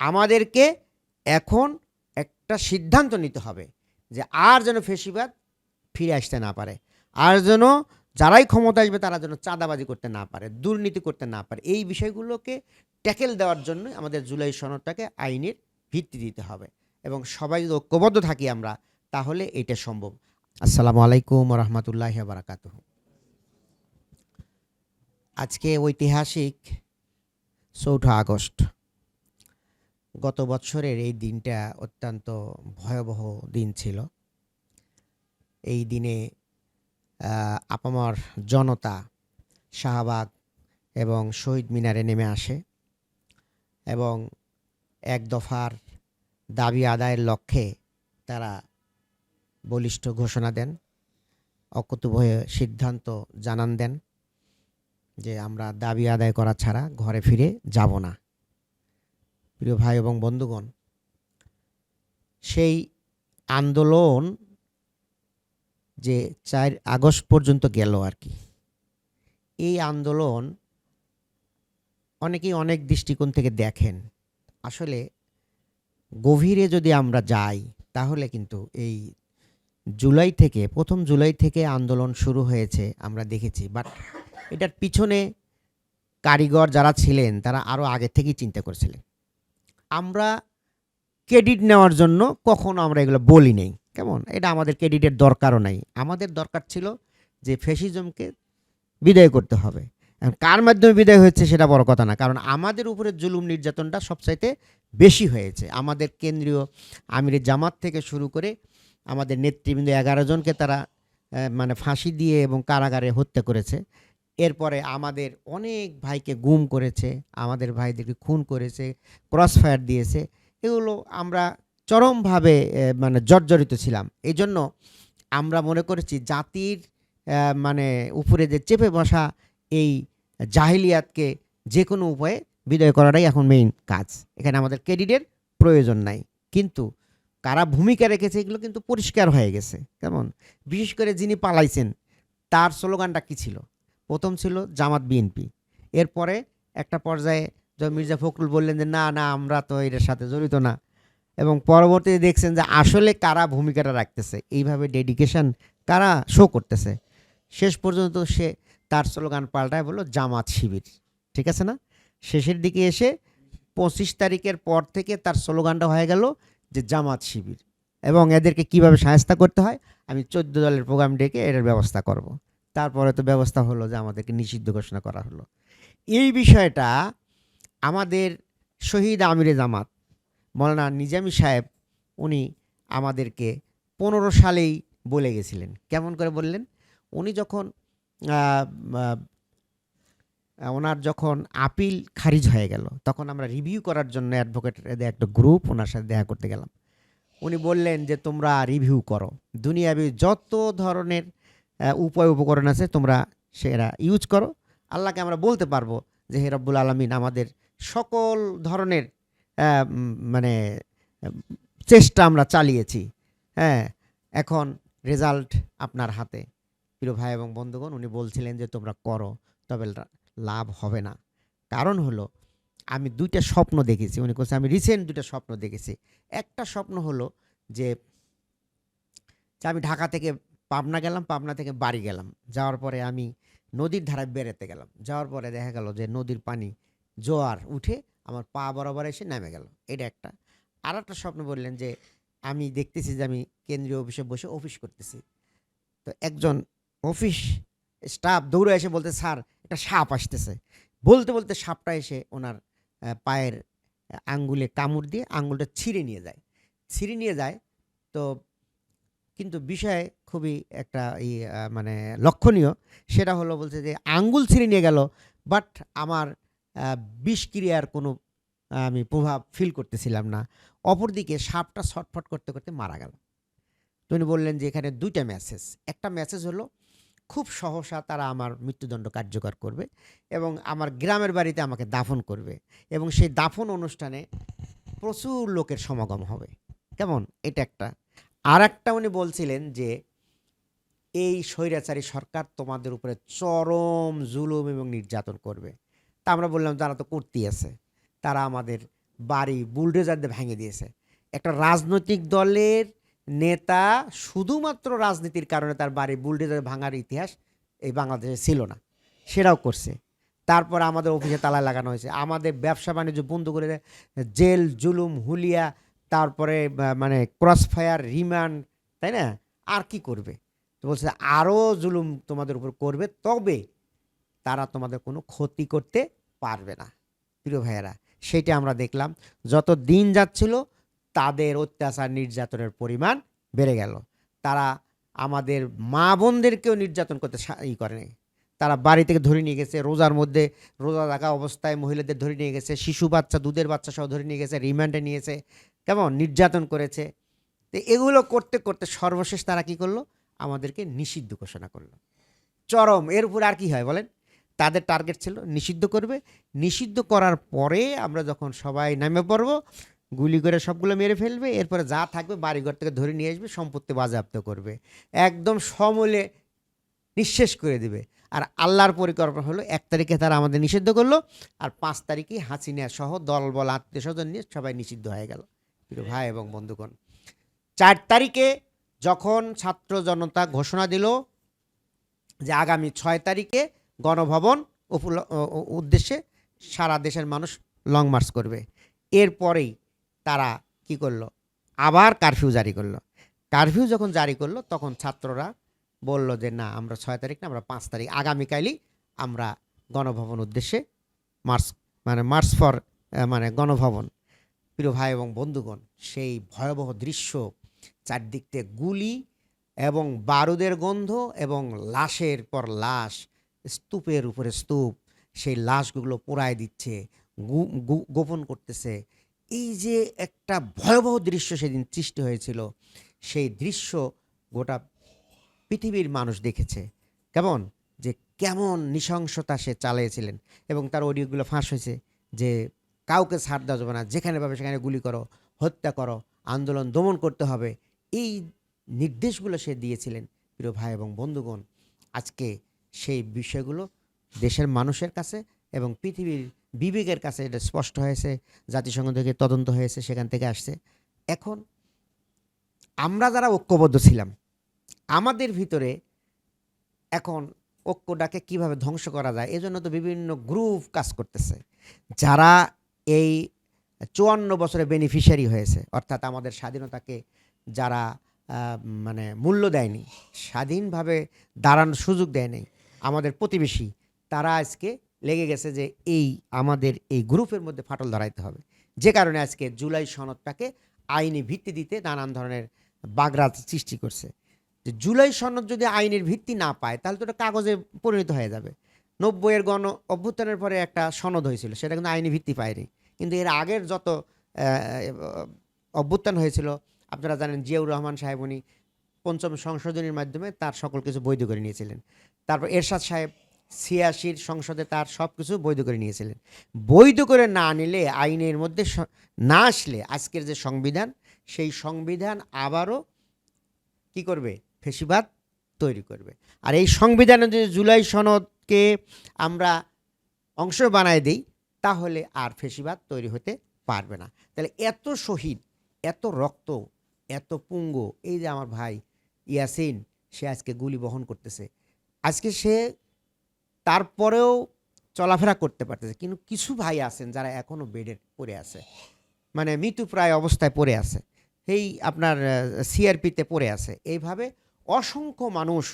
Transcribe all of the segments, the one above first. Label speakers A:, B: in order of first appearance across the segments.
A: আমাদেরকে এখন একটা সিদ্ধান্ত নিতে হবে যে আর যেন ফেসিবাদ ফিরে আসতে না পারে, আর যেন যারাই ক্ষমতা আসবে তারা যেন চাঁদাবাজি করতে না পারে, দুর্নীতি করতে না পারে। এই বিষয়গুলোকে ট্যাকেল দেওয়ার জন্য আমাদের জুলাই সনদটাকে আইনের ভিত্তি দিতে হবে এবং সবাই যদি ঐক্যবদ্ধ থাকি আমরা, তাহলে এটা সম্ভব। আসসালামু আলাইকুম রহমতুল্লাহ বারাকাত আজকে ঐতিহাসিক চৌঠা আগস্ট। গত বছরের এই দিনটা অত্যন্ত ভয়াবহ দিন ছিল। এই দিনে আপামর জনতা শাহবাগ এবং শহীদ মিনারে নেমে আসে এবং এক দফার দাবি আদায়ের লক্ষ্যে তারা বলিষ্ঠ ঘোষণা দেন, অকুতুভয়ে সিদ্ধান্ত জানান দেন যে আমরা দাবি আদায় করা ছাড়া ঘরে ফিরে যাব না। প্রিয় ভাই এবং বন্ধুগণ, সেই আন্দোলন যে চার আগস্ট পর্যন্ত গেল আর কি, এই আন্দোলন অনেকেই অনেক দৃষ্টিকোণ থেকে দেখেন। আসলে গভীরে যদি আমরা যাই, তাহলে কিন্তু এই জুলাই থেকে, প্রথম জুলাই থেকে আন্দোলন শুরু হয়েছে আমরা দেখেছি। বাট এটার পিছনে কারিগর যারা ছিলেন, তারা আরও আগে থেকেই চিন্তা করেছিলেন। আমরা ক্রেডিট নেওয়ার জন্য কখনো আমরা এগুলো বলি নেই। কেমন? এটা আমাদের ক্রেডিটের দরকারও নাই। আমাদের দরকার ছিল যে ফ্যাসিজমকে বিদায় করতে হবে। কার মাধ্যমে বিদায় হয়েছে সেটা বড় কথা না। কারণ আমাদের উপরে জুলুম নির্যাতনটা সবচাইতে বেশি হয়েছে। আমাদের কেন্দ্রীয় আমিরের জামাত থেকে শুরু করে আমাদের নেতৃবৃন্দ এগারো জনকে তারা মানে ফাঁসি দিয়ে এবং কারাগারে হত্যা করেছে। এরপরে আমাদের অনেক ভাইকে গুম করেছে, আমাদের ভাইদেরকে খুন করেছে ক্রস ফায়ার দিয়েছে। এগুলো আমরা চরমভাবে মানে জর্জরিত ছিলাম। এই জন্য আমরা মনে করেছি জাতির মানে উপরে যে চেপে বসা এই জাহিলিয়াতকে যে কোনো উপায়ে বিদায় করাটাই এখন মেইন কাজ। এখানে আমাদের ক্রেডিটের প্রয়োজন নাই। কিন্তু কারা ভূমিকা রেখেছে এগুলো কিন্তু পরিষ্কার হয়ে গেছে। কেমন? বিশেষ করে যিনি পালাইছেন, তার স্লোগানটা কী ছিল? প্রথম ছিল জামাত বিএনপি। এরপরে একটা পর্যায়ে মির্জা ফখরুল বললেন যে, না না, আমরা তো এটার সাথে জড়িত না। এবং পরবর্তীতে দেখছেন যে, আসলে কারা ভূমিকাটা রাখতেছে, এইভাবে ডেডিকেশন কারা শো করতেছে। শেষ পর্যন্ত সে তার স্লোগান পাল্টায় বলল, জামাত শিবির। ঠিক আছে না? শেষের দিকে এসে পঁচিশ তারিখের পর থেকে তার স্লোগানটা হয়ে গেল যে, জামাত শিবির। এবং এদেরকে কীভাবে সাহায্য করতে হয়, আমি চোদ্দ দলের প্রোগ্রাম ডেকে এটার ব্যবস্থা করব। তারপরে তো ব্যবস্থা হলো যে আমাদেরকে নিষিদ্ধ ঘোষণা করা হলো। এই বিষয়টা আমাদের শহীদ আমিরে জামাত, মৌলানা নিজামী সাহেব, উনি আমাদেরকে পনেরো সালেই বলে গেছিলেন। কেমন করে বললেন? উনি যখন ওনার যখন আপিল খারিজ হয়ে গেল, তখন আমরা রিভিউ করার জন্য অ্যাডভোকেট একটা গ্রুপ ওনার সাথে দেখা করতে গেলাম। উনি বললেন যে, তোমরা রিভিউ করো। দুনিয়াবি যত ধরনের উপায় উপকরণ আছে, তোমরা সেরা ইউজ করো। আল্লাহকে আমরা বলতে পারব যে, হে রব্বুল আলমিন, আমাদের সকল ধরনের মানে চেষ্টা আমরা চালিয়েছি। হ্যাঁ এখন রেজাল্ট আপনার হাতে। প্রিয় ভাই এবং বন্ধুগণ, উনি বলছিলেন যে, তোমরা করো, তবে লাভ হবে না। কারণ হলো, আমি দুইটা স্বপ্ন দেখেছি। উনি বলছে আমি রিসেন্ট দুইটা স্বপ্ন দেখেছি। একটা স্বপ্ন হলো যে যে আমি ঢাকা থেকে পাবনা গেলাম, পাবনা থেকে বাড়ি গেলাম। যাওয়ার পরে আমি নদীর ধারায় বেড়াতে গেলাম। যাওয়ার পরে দেখা গেল যে নদীর পানি জোয়ার উঠে আমার পা বরাবর এসে নেমে গেল। এটা একটা। আর একটা স্বপ্ন বললেন যে আমি দেখতেছি যে আমি কেন্দ্রীয় অফিসে বসে অফিস করতেছি। তো একজন অফিস স্টাফ দৌড়ে এসে বলতে, স্যার, একটা সাপ আসতেছে। বলতে বলতে সাপটা এসে ওনার পায়ের আঙ্গুলে কামড় দিয়ে আঙ্গুলটা ছিঁড়ে নিয়ে যায়। ছিঁড়ে নিয়ে যায়। তো কিন্তু বিষয় খুবই একটা ই মানে লক্ষণীয়। সেটা হলো বলছে যে, আঙ্গুল ছিঁড়ে নিয়ে গেল, বাট আমার বিষক্রিয়ার কোনো আমি প্রভাব ফিল করতেছিলাম না। অপরদিকে সাপটা ছটফট করতে করতে মারা গেল। তো উনি বললেন যে, এখানে দুইটা মেসেজ একটা মেসেজ হলো, খুব সহসা তারা আমার মৃত্যুদণ্ড কার্যকর করবে এবং আমার গ্রামের বাড়িতে আমাকে দাফন করবে এবং সেই দাফন অনুষ্ঠানে প্রচুর লোকের সমাগম হবে। কেমন? এটা একটা। আর একটা উনি বলছিলেন যে, এই স্বৈরাচারী সরকার তোমাদের উপরে চরম জুলুম এবং নির্যাতন করবে। তা আমরা বললাম, তারা তো করতেই আছে। তারা আমাদের বাড়ি বুলডোজার দিয়ে ভেঙে দিয়েছে। একটা রাজনৈতিক দলের নেতা শুধুমাত্র রাজনীতির কারণে তার বাড়ি বুলডোজার ভাঙার ইতিহাস এই বাংলাদেশে ছিল না। সেটাও করছে। তারপর আমাদের অফিসে তালা লাগানো হয়েছে। আমাদের ব্যবসা বাণিজ্য বন্ধ করে। জেল, জুলুম, হুলিয়া তারপরে মানে ক্রস ফায়ার রিমান্ড তাই না? আর কি করবে? বলছে আরও জুলুম তোমাদের উপর করবে, তবে তারা তোমাদের কোনো ক্ষতি করতে পারবে না। প্রিয় ভাইয়েরা, সেটা আমরা দেখলাম। যত দিন যাচ্ছিল, তাদের অত্যাচার নির্যাতনের পরিমাণ বেড়ে গেল। তারা আমাদের মা বোনদেরকেও নির্যাতন করতে ই করে নাই। তারা বাড়ি থেকে ধরে নিয়ে গেছে, রোজার মধ্যে, রোজা থাকা অবস্থায় মহিলাদের ধরে নিয়ে গেছে, শিশু বাচ্চা, দুধের বাচ্চা সহ ধরে নিয়ে গেছে রিমান্ডে নিয়েছে কেমন? নির্যাতন করেছে। তো এগুলো করতে করতে সর্বশেষ তারা কি করল? আমাদেরকে নিষিদ্ধ ঘোষণা করল। চরম, এর উপর আর কি হয় বলেন? তাদের টার্গেট ছিল নিষিদ্ধ করবে। নিষিদ্ধ করার পরে আমরা যখন সবাই নামে পড়ব, গুলি করে সবগুলো মেরে ফেলবে, এরপরে যা থাকবে বাড়িঘর থেকে ধরে নিয়ে আসবে, সম্পত্তি বাজেয়াপ্ত করবে। একদম সমূলে নিঃশেষ করে দেবে। আর আল্লাহর পরিকল্পনা হলো এক তারিখে তারা আমাদের নিষিদ্ধ করল, আর পাঁচ তারিখে হাসিনা সহ দলবল আত্মীয় স্বজন নিয়ে সবাই নিষিদ্ধ হয়ে গেল। প্রিয় ভাই এবং বন্ধুগণ, চার তারিখে যখন ছাত্র জনতা ঘোষণা দিল যে আগামী ছয় তারিখে গণভবন উদ্দেশ্যে সারা দেশের মানুষ লং মার্চ করবে, এরপরেই তারা কি করল? আবার কারফিউ জারি করল। কারফিউ যখন জারি করল, তখন ছাত্ররা বলল যে না, আমরা ছয় তারিখ না, আমরা পাঁচ তারিখ, আগামীকালই আমরা গণভবন উদ্দেশ্যে মার্চ মানে মার্চ ফর মানে গণভবন প্রিয় ভাই এবং বন্ধুগণ, সেই ভয়াবহ দৃশ্য চারদিক থেকে গুলি এবং বারুদের গন্ধ এবং লাশের পর লাশ, স্তূপের উপরে স্তূপ, সেই লাশগুলো পোড়ায় দিচ্ছে গোপন করতেছে। এই যে একটা ভয়াবহ দৃশ্য সেদিন সৃষ্টি হয়েছিল, সেই দৃশ্য গোটা পৃথিবীর মানুষ দেখেছে। কেমন? যে কেমন নৃশংসতা সে চালিয়েছিলেন এবং তার অডিওগুলো ফাঁস হয়েছে, যে কাউকে ছাড় দেওয়া যাবে না। যেখানে পাবে সেখানে গুলি করো, হত্যা করো, আন্দোলন দমন করতে হবে। এই নির্দেশগুলো সে দিয়েছিলেন প্রিয় ভাই এবং বন্ধুগণ। আজকে সেই বিষয়গুলো দেশের মানুষের কাছে এবং পৃথিবীর বিবেকের কাছে এটা স্পষ্ট হয়েছে, জাতিসংঘ থেকে তদন্ত হয়েছে, সেখান থেকে আসছে। এখন আমরা যারা ঐক্যবদ্ধ ছিলাম, আমাদের ভিতরে এখন ঐক্যটাকে কীভাবে ধ্বংস করা যায়, এজন্য তো বিভিন্ন গ্রুপ কাজ করতেছে। যারা এই চুয়ান্ন বছরে বেনিফিশিয়ারি হয়েছে। অর্থাৎ আমাদের স্বাধীনতাকে যারা মানে মূল্য দেয়নি, স্বাধীনভাবে দাঁড়ানোর সুযোগ দেয়নি, আমাদের প্রতিবেশী, তারা আজকে লেগে গেছে যে এই আমাদের এই গ্রুপের মধ্যে ফাটল ধরাইতে হবে। যে কারণে আজকে জুলাই সনদটাকে আইনি ভিত্তি দিতে নানান ধরনের বাগরাত সৃষ্টি করছে। যে জুলাই সনদ যদি আইনের ভিত্তি না পায়, তাহলে তো ওটা কাগজে পরিণত হয়ে যাবে। নব্বইয়ের গণ অভ্যুত্থানের পরে একটা সনদ হয়েছিল, সেটা কিন্তু আইনি ভিত্তি পায়নি। কিন্তু এর আগের যত অভ্যুত্থান হয়েছিল, আপনারা জানেন জিয়াউর রহমান সাহেব উনি পঞ্চম সংশোধনীর মাধ্যমে তার সকল কিছু বৈধ করে নিয়েছিলেন। তারপর এরশাদ সাহেব ছিয়াশির সংসদে তার সব কিছু বৈধ করে নিয়েছিলেন। বৈধ করে না নিলে, আইনের মধ্যে না আসলে আজকের যে সংবিধান, সেই সংবিধান আবারও কি করবে? ফেসিবাদ তৈরি করবে। আর এই সংবিধানে যে জুলাই সনদকে আমরা অংশ বানায় দিই তাহলে আর ফেসিবাদ তৈরি হতে পারবে না। তাহলে এত শহীদ, এত রক্ত, এত পুঙ্গ, এই যে আমার ভাই ইয়াসিন, সে আজকে গুলি বহন করতেছে। আজকে সে তারপরেও চলাফেরা করতে পারতেছে, কিন্তু কিছু ভাই আছেন যারা এখনও বেডে পড়ে আছে মানে মৃত্যুপ্রায় অবস্থায় পড়ে আছে, এই আপনার সিআরপিতে পড়ে আছে। এইভাবে অসংখ্য মানুষ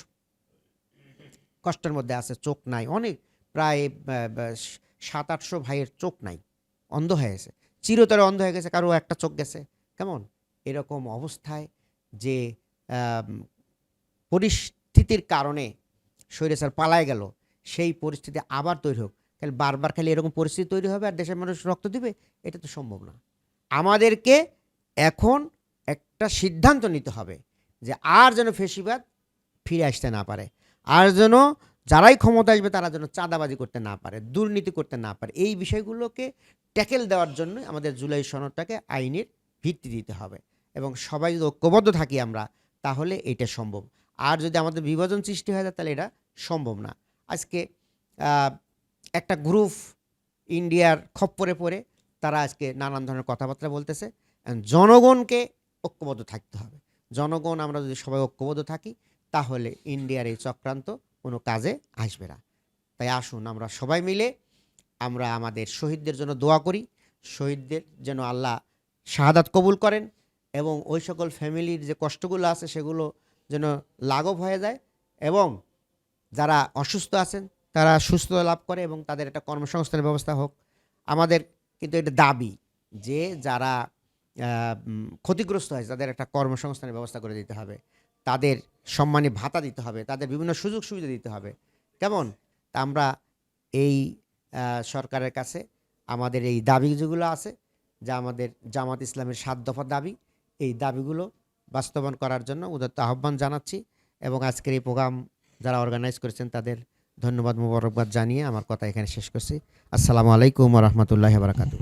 A: কষ্টের মধ্যে আছে, চোখ নাই, অনেক প্রায় সাত আটশো ভাইয়ের চোখ নাই। অন্ধ হয়ে গেছে। চিরতরে অন্ধ হয়ে গেছে, কারও একটা চোখ গেছে। কেমন? এরকম অবস্থায় যে পরিস্থিতির কারণে স্বৈরাচার পালায় গেল, সেই পরিস্থিতি আবার তৈরি হোক। তাহলে বারবার খালি এরকম পরিস্থিতি তৈরি হবে আর দেশের মানুষ রক্ত দিবে? এটা তো সম্ভব না। আমাদেরকে এখন একটা সিদ্ধান্ত নিতে হবে যে আর যেন ফেসিবাদ ফিরে আসতে না পারে, আর যেন যারাই ক্ষমতা আসবে তারা যেন চাঁদাবাজি করতে না পারে, দুর্নীতি করতে না পারে। এই বিষয়গুলোকে ট্যাকেল দেওয়ার জন্য আমাদের জুলাই সনদটাকে আইনের ভিত্তি দিতে হবে এবং সবাই যদি ঐক্যবদ্ধ থাকি আমরা, তাহলে এটা সম্ভব। আর যদি আমাদের বিভাজন সৃষ্টি হয়ে যায়, তাহলে এটা সম্ভব না। আজকে একটা গ্রুপ ইন্ডিয়ার খপ্পরে পড়ে তারা আজকে নানান ধরনের কথাবার্তা বলতেছে জনগণকে ঐক্যবদ্ধ থাকতে হবে। জনগণ, আমরা যদি সবাই ঐক্যবদ্ধ থাকি, তাহলে ইন্ডিয়ার এই চক্রান্ত কোনো কাজে আসবে না। তাই আসুন আমরা সবাই মিলে আমরা আমাদের শহীদদের জন্য দোয়া করি। শহীদদের যেন আল্লাহ শাহাদাত কবুল করেন এবং ওই সকল ফ্যামিলির যে কষ্টগুলো আছে সেগুলো যেন লাঘব হয়ে যায় এবং যারা অসুস্থ আছেন তারা সুস্থতা লাভ করে এবং তাদের একটা কর্মসংস্থানের ব্যবস্থা হোক। আমাদের কিন্তু এটা দাবি যে যারা ক্ষতিগ্রস্ত হয়েছে তাদের একটা কর্মসংস্থানের ব্যবস্থা করে দিতে হবে। তাদের সম্মানী ভাতা দিতে হবে, তাদের বিভিন্ন সুযোগ সুবিধা দিতে হবে। কেমন? তা আমরা এই সরকারের কাছে আমাদের এই দাবি যেগুলো আছে, যা আমাদের জামাত ইসলামের সাত দফা দাবি, এই দাবিগুলো বাস্তবায়ন করার জন্য উদাত্ত আহ্বান জানাচ্ছি এবং আজকের এই প্রোগ্রাম যারা অর্গানাইজ করেছেন তাদের ধন্যবাদ, মুবারকবাদ জানিয়ে আমার কথা এখানে শেষ করছি। আসসালামু আলাইকুম রহমতুল্লাহ বারাকাতু